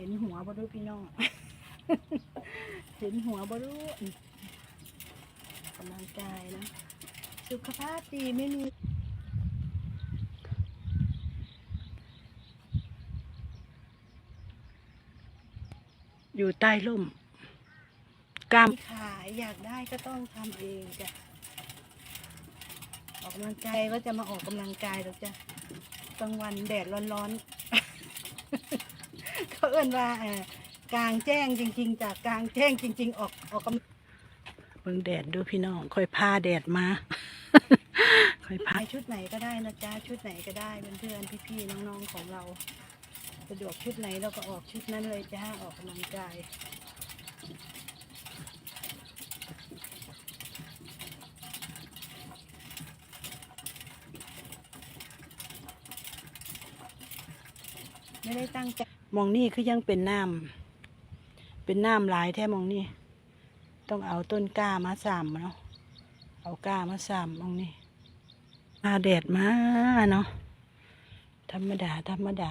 เห็นหัวบ่รู้พี่น้อง เห็นหัวบ่รู้กำลังกายนะ สุขภาพดีไม่มีอยู่ใต้ร่มกล้ามขายอยากได้ก็ต้องทำเองจ้ะ ออกกำลังกายว่าจะมาออกกำลังกายหรอกจ้ะกลางวันแดดร้อนๆ เขาเอื้นว่าเอ่อกลางแจ้งจริง ๆ จากกลางแจ้งจริง ๆ ออกออกกำเบิ่งแดดดูพี่น้องค่อยพาแดดมา ค่อยพาชุดไหนก็ได้นะจ๊ะชุดไหนก็ได้เพื่อนๆพี่ๆน้องๆของเรา สะดวกชุดไหนเราก็ออกชุดนั้นเลยจ้าออกกำลังกายไม่ได้ตั้งใจ มองนี่คือยังเป็นน้ำเป็นน้ำหลายแท้มองนี่ต้องเอาต้นกล้ามาสามเนาะเอากล้ามาสามมองนี่อาแดดมาเนาะธรรมดา ธรรมดา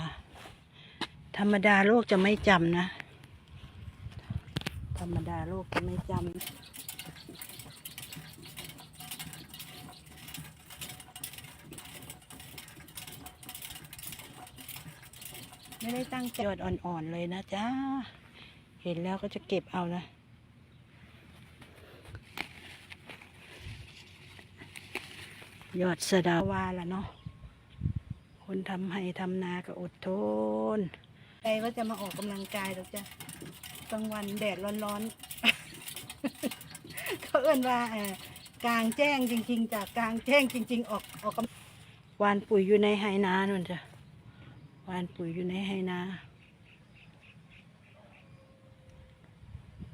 ธรรมดาโลกจะไม่จำนะ ธรรมดาโลกจะไม่จำ ไม่ได้ตั้งใจยอดอ่อนๆเลยนะจ๊ะเห็นแล้วก็จะเก็บเอานะ ยอดสะดาวาละเนาะคนทำให้ทำนาก็อดทนใจว่าจะมาออกกำลังกายหรอกจ้ะกลางวันแดดร้อนๆเขาเอื้นว่าเออกลางแจ้งจริง ๆจากกลางแจ้งจริง ๆ ออกออกกำวานปุ๋ยอยู่ในไหนานู่นจ้ะ วานปุ๋ยอยู่ในไหนา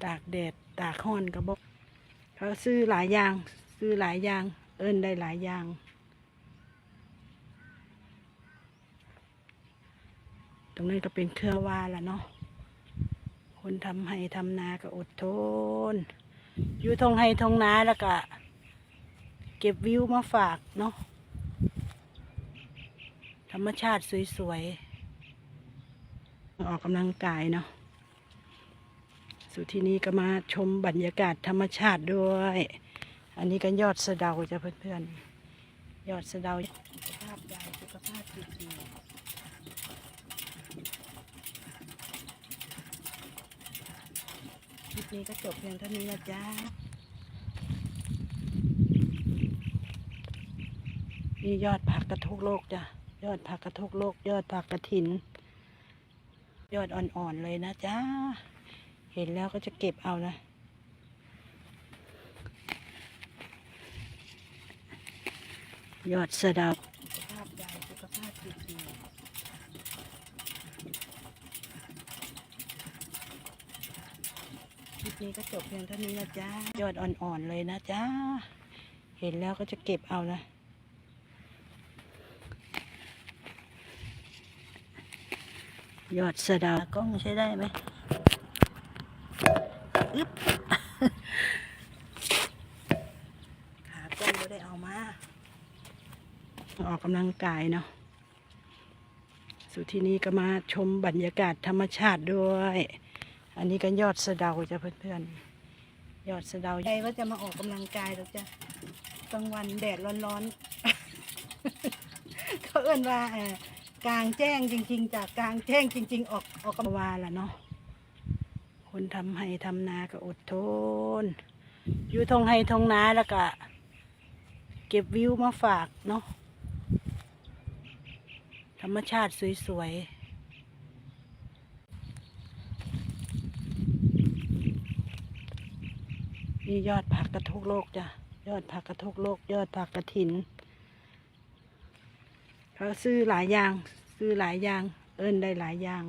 ตากแดด ตากห้อนกระบอกเขาซื้อหลายอย่าง ซื้อหลายอย่าง เอิ้นได้หลายอย่างตรงนี้นก็เป็นเครือว่าละเนาะ คนทำให้ทำนาก็อดทน อยู่ทงให้ทงนาแล้วก็ เก็บวิวมาฝากเนาะ ธรรมชาติสวยๆ ออกกำลังกายเนาะสุดที่นี้ก็มาชมบรรยากาศธรรมชาติด้วย อันนี้ก็ยอดสะเดาจ้ะเพื่อนๆ ยอดสะเดาสุขภาพใหญ่สุขภาพดีคลิปนี้ก็จบเพียงเท่านี้นะจ๊ะนี่ยอดผักกระทุกโลกจ้ะ ยอดผักกระทุกโลก ยอดผักกระถิน ยอดอ่อนๆเลยนะจ๊ะเห็นแล้วก็จะเก็บเอานะ ยอดสะดาสุขภาพใหญ่สุขภาพดีคลิปนี้ก็จบเพียงเท่านี้นะจ๊ะยอดอ่อนๆเลยนะจ๊ะเห็นแล้วก็จะเก็บเอานะ ยอดสะดากล้องใช้ได้ไหมอึ๊บขากล้องก็ได้เอามา ออกกำลังกายเนาะสุดที่นี้ก็มาชมบรรยากาศธรรมชาติด้วย อันนี้ก็ยอดสะเดาจ้ะเพื่อนๆ ยอดสะเดาใจว่าจะมาออกกำลังกายหรอกจ้ะกลางวันแดดร้อนๆ เขาเอื้นว่าอ่ กลางแจ้งจริง ๆ จากกลางแจ้งจริง ๆ ออกออกกวาละเนาะคนทำให้ทำนาก็อดทน อยู่ทงให้ทงนาแล้วก็ เก็บวิวมาฝากเนาะธรรมชาติสวยๆนี่ยอดผักกระทุกโลกจ้ะ ยอดผักกระทุกโลก ยอดผักกระถิน เขาซื้อหลายอย่าง ซื้อหลายอย่าง เอิ้นได้หลายอย่าง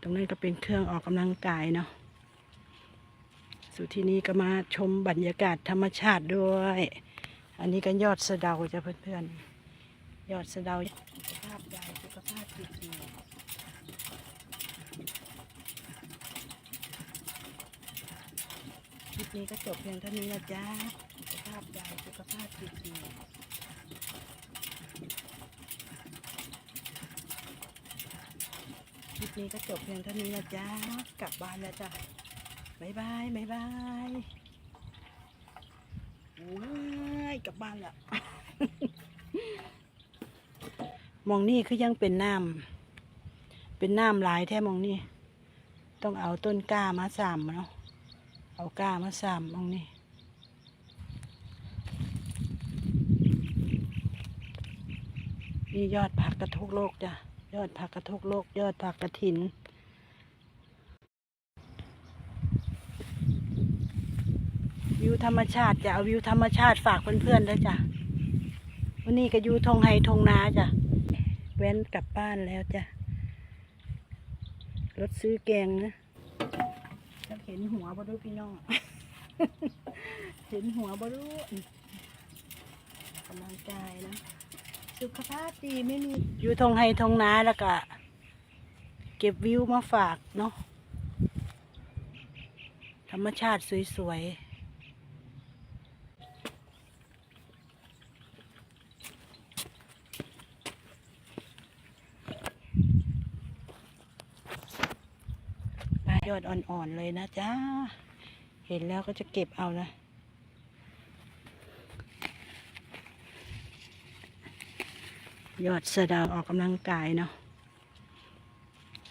ตรงนี้นก็เป็นเครื่องออกกำลังกายเนาะสุดที่นี้ก็มาชมบรรยากาศธรรมชาติด้วย อันนี้ก็ยอดสะเดาจ้ะเพื่อนๆ ยอดสะเดาสุขภาพใหญ่สุขภาพดีคลิปนี้ก็จบเพียงเท่านี้นะจ๊ะ ขภาพยายสุขภาพจิตดีคลิปนี้ก็จบเพียงเท่านี้นะจ๊ะ กลับบ้านแล้วจ้ะบายบายบายบายว้ายกลับบ้านละมองนี่คือยังเป็นน้ำเป็นน้ำลายแท้มองนี่ ต้องเอาต้นก้ามาสามเนาะเอาก้ามาสามมองนี่ นี่ยอดผักกระทุกโลกจ้ะ ยอดผักกระทุกโลก ยอดผักกระถิน วิวธรรมชาติจะเอาวิวธรรมชาติฝากเพื่อนๆด้วยจ้ะ วันนี้ก็อยู่ทงไฮทงนาจ้ะ แว้นกลับบ้านแล้วจ้ะ รถซื้อแกงนะจะเห็นหัวบ่ดูพี่น้องเห็นหัวบ่ดูกำลังกายนะ สุขภาพดีไม่มีอยู่ทงไฮทงนาแล้วก็ เก็บวิวมาฝากเนาะธรรมชาติสวยๆปลายอดอ่อนๆเลยนะจ๊ะ เห็นแล้วก็จะเก็บเอานะ ยอดสะดาวออกกำลังกายเนาะ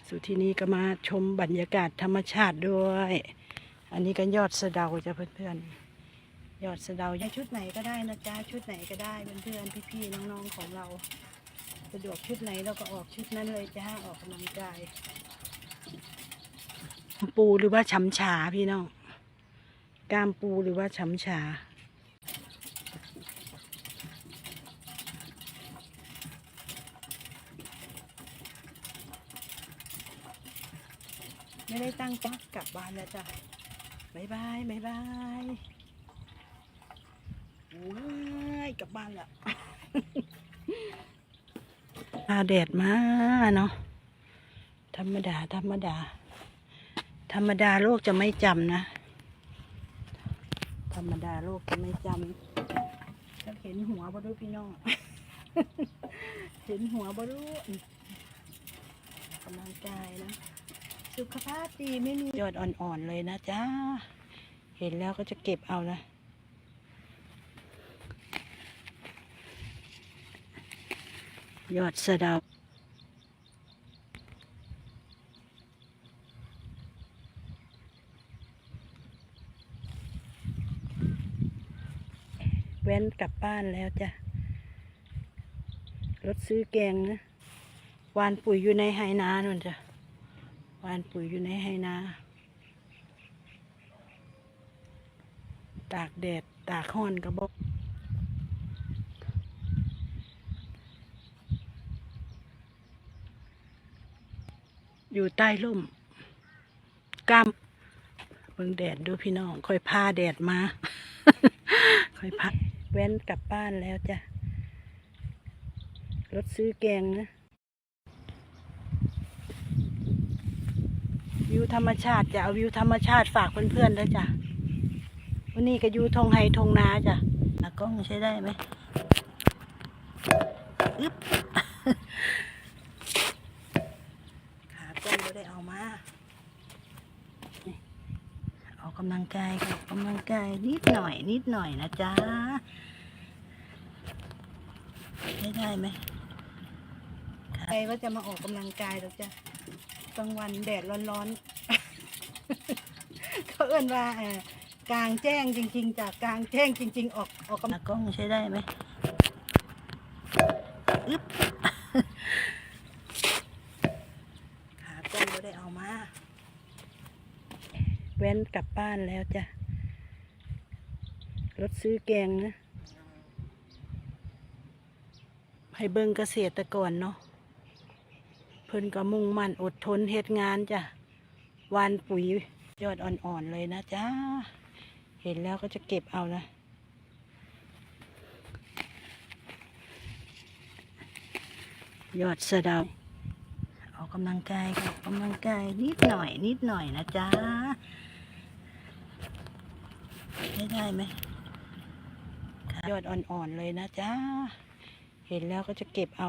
สุดที่นี้ก็มาชมบรรยากาศธรรมชาติด้วย อันนี้ก็ยอดสะดาจ้ะเพื่อนๆยอดสะดาอย่าชุดไหนก็ได้นะจ๊ะชุดไหนก็ได้เพื่อนๆพี่ๆน้องๆของเรา สะดวกชุดไหนเราก็ออกชุดนั้นเลยจ้าออกกำลังกายปูหรือว่าช้ำชาพี่น้องกล้ามปูหรือว่าช้ำชา ไม่ได้ตั้งใจกลับบ้านแล้วจ้ะบายบายบายบายว้ายกลับบ้านล้วอาแดดมาเนาะธรรมดา ธรรมดา ธรรมดาโลกจะไม่จำนะ ธรรมดาโลกจะไม่จำจะเห็นหัวบ่ดูพี่น้อง เห็นหัวบ่ดูกำลังกายนะ สุขภาพดีไม่มียอดอ่อนๆเลยนะจ๊ะเห็นแล้วก็จะเก็บเอานะ ยอดสะดาวแว้นกลับบ้านแล้วจ้ะ รถซื้อแกงนะ วานปุ๋ยอยู่ในไหนานู่นจ้ะ วานปุ๋ยอยู่ในไหนา ตากแดด ตากห้อนกระบอกอยู่ใต้ร่มกล้ามเบิ่งแดดดูพี่น้อง ค่อยพาแดดมา ค่อยพักแว้นกลับบ้านแล้วจ้ะ รถซื้อแกงนะ วิวธรรมชาติจะเอาวิวธรรมชาติฝากเพื่อนๆด้วจ้ะวันนี้ก็อยู่ทงไฮทงนาจ้ะตากล้องใช้ได้ไหมอึ๊บขากล้องไม่ได้เอามาออกกำลังกายค่ะออกกำลังกายนิดหน่อย นิดหน่อยนะจ๊ะได้ได้ไหมใครว่าจะมาออกกำลังกายหรอจ้ะ ลางวันแดดร้อนๆ เขาเอื้นว่าเออกลางแจ้งจริง ๆ จากกลางแจ้งจริง ๆ ออกออกกำลังกล้องใช้ได้ไหมอึ๊บขากล้องไม่ได้เอามา แว้นกลับบ้านแล้วจ้ะ รถซื้อแกงนะ ให้เบิ่งเกษตรกรเนาะ เพิ่นก็มุ่งมั่นอดทนเฮ็ดงานจ้ะวานปุ๋ยยอดอ่อนๆเลยนะจ๊ะเห็นแล้วก็จะเก็บเอานะยอดสะดาออกกำลังกายค่ะออกกำลังกายนิดหน่อย นิดหน่อยนะจ๊ะได้ได้ไหมยอดอ่อนๆเลยนะจ๊ะเห็นแล้วก็จะเก็บเอา